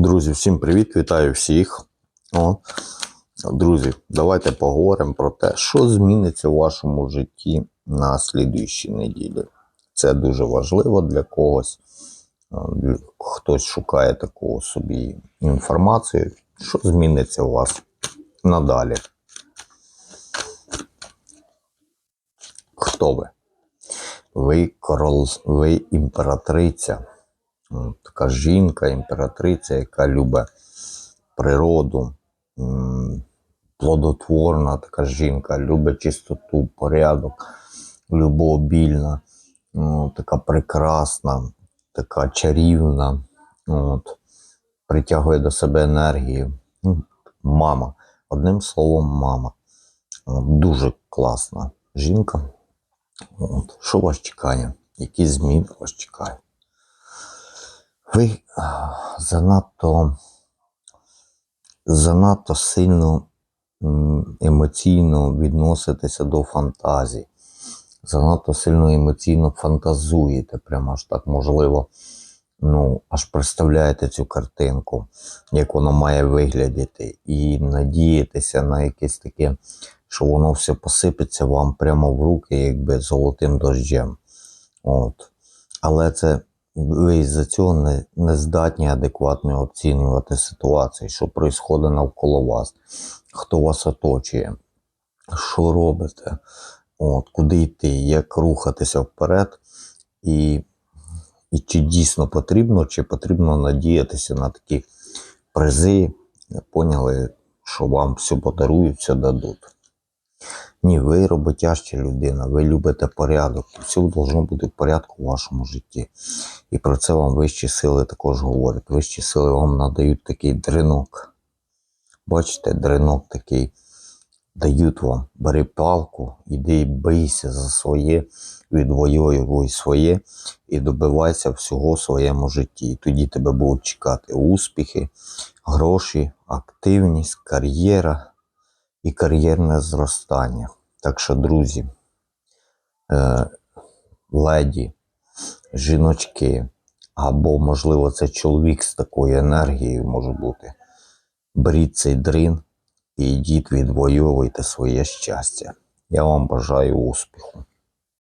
Друзі, всім привіт, вітаю всіх. О, друзі, давайте поговоримо про те, що зміниться у вашому житті на слідуючій неділі. Це дуже важливо для когось. Е, Хтось шукає таку собі інформацію, що зміниться у вас надалі. Хто ви? Ви корол, ви імператриця. М, Така жінка, імператриця, яка любить природу, плодотворна така жінка, любить чистоту, порядок, любообільна, ну, така прекрасна, така чарівна, от, притягує до себе енергію. Ну, Мама. Одним словом, мама. Дуже класна жінка. От, що вас чекає? Які зміни вас чекають? Ви занадто, занадто сильно емоційно відноситеся до фантазій. Занадто сильно емоційно фантазуєте, прямо аж так можливо. Ну, аж представляєте цю картинку, як воно має виглядати, і надієтеся на якесь таке, що воно все посипеться вам прямо в руки, якби золотим дощем. От. Але це ви з-за цього не, не здатні адекватно оцінювати ситуацію, що відбувається навколо вас, хто вас оточує, що робите, от, куди йти, як рухатися вперед, і, і чи дійсно потрібно, чи потрібно надіятися на такі призи, поняли, що вам все подарують, все дадуть. Ні, ви роботяща людина, ви любите порядок. Все должно бути в порядку в вашому житті. І про це вам вищі сили також говорять. Вищі сили вам надають такий дринок. Бачите, дринок такий дають вам. Бери палку, іди і бийся за своє, відвоюй своє і добивайся всього в своєму житті. І тоді тебе будуть чекати успіхи, гроші, активність, кар'єра і кар'єрне зростання. Так що, друзі, е, леді, жіночки, або, можливо, це чоловік з такою енергією може бути. Беріть цей дрин і йдіть відвоювайте своє щастя. Я вам бажаю успіху.